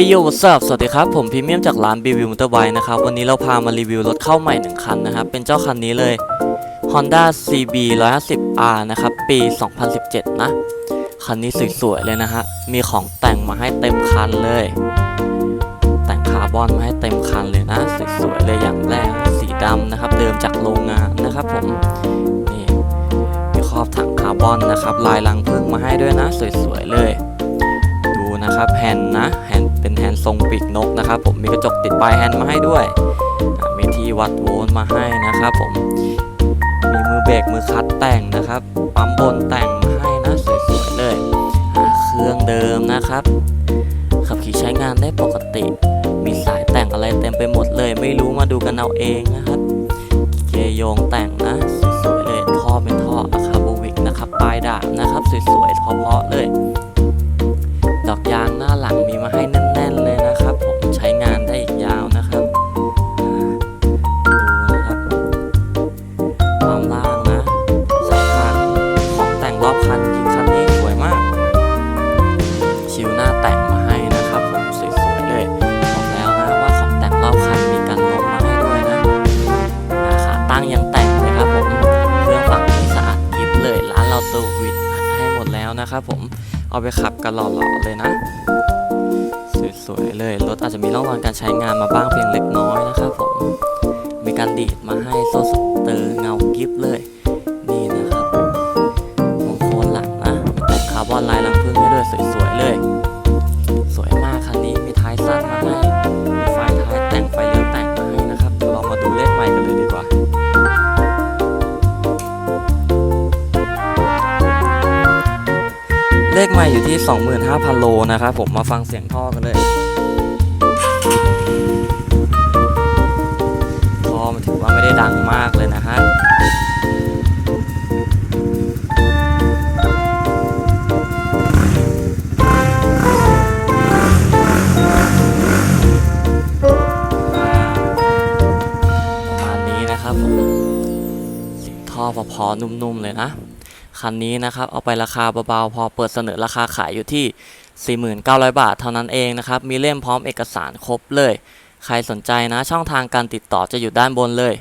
เอโย what's up สวัสดีครับ ผมพรีเมียมจากร้าน b ีวิวมอเตอร์ไบนะครับ วันนี้เราพามารีวิวรถเข้าใหม่1คันนะครับ เป็นเจ้าคันนี้เลย Honda CB 150R นะครับ ปี 2017 นะ คันนี้สวยๆเลยนะฮะ มีของแต่งมาให้เต็มคันเลย แต่งคาร์บอนมาให้เต็มคันเลยนะ สวยๆเลยอย่างแรก สีดำนะครับ เดิมจากโรงงานนะครับผม นี่มีครอบถังคาร์บอนนะครับ ลายรังผึ้งมาให้ด้วยนะ สวยๆเลย นะครับแฮนด์นะแฮนด์เป็นแฮนด์ทรงปีกนกนะครับ ผมมีกระจกติดปลายแฮนด์มาให้ด้วย มีที่วัดโวลต์มาให้นะครับผมมีมือเบรกมือคัดแต่งนะครับ ปั๊มบนแต่งมาให้นะสวยๆเลยเครื่องเดิมนะครับ ขับขี่ใช้งานได้ปกติ มีสายแต่งอะไรเต็มไปหมดเลย ไม่รู้มาดูกันเอาเองนะครับ เกยงแต่งนะสวยๆเลยท่อเป็นท่ออะคาโบวิกนะครับปลายดาบนะครับสวยๆเพาะๆเลย นะครับผมเอาไปขับกันหล่อๆเลยนะ สวยๆเลยรถอาจจะมีร่องรอยการใช้งานมาบ้างเพียงเล็กน้อยนะครับผมมีการดีดมาให้โซ่สเตอร์เงากิฟเลยนี่นะครับมงโคนหลังนะมีแต่คาร์บอนลายลังพึ่งให้ด้วยสวยๆเลย เลขใหม่อยู่ที่ 25,000 โลนะครับผมมาฟังเสียงท่อกันเลยท่อมันถือว่าไม่ได้ดังมากเลยนะฮะประมาณนี้นะครับผมท่อพอๆนุ่มๆเลยนะ คันนี้นะครับเอาไปราคาเบาๆพอเปิดเสนอราคาขายอยู่ที่ 49,000 บาทเท่านั้นเองนะครับมีเล่มพร้อมเอกสารครบเลย ใครสนใจนะช่องทางการติดต่อจะอยู่ด้านบนเลย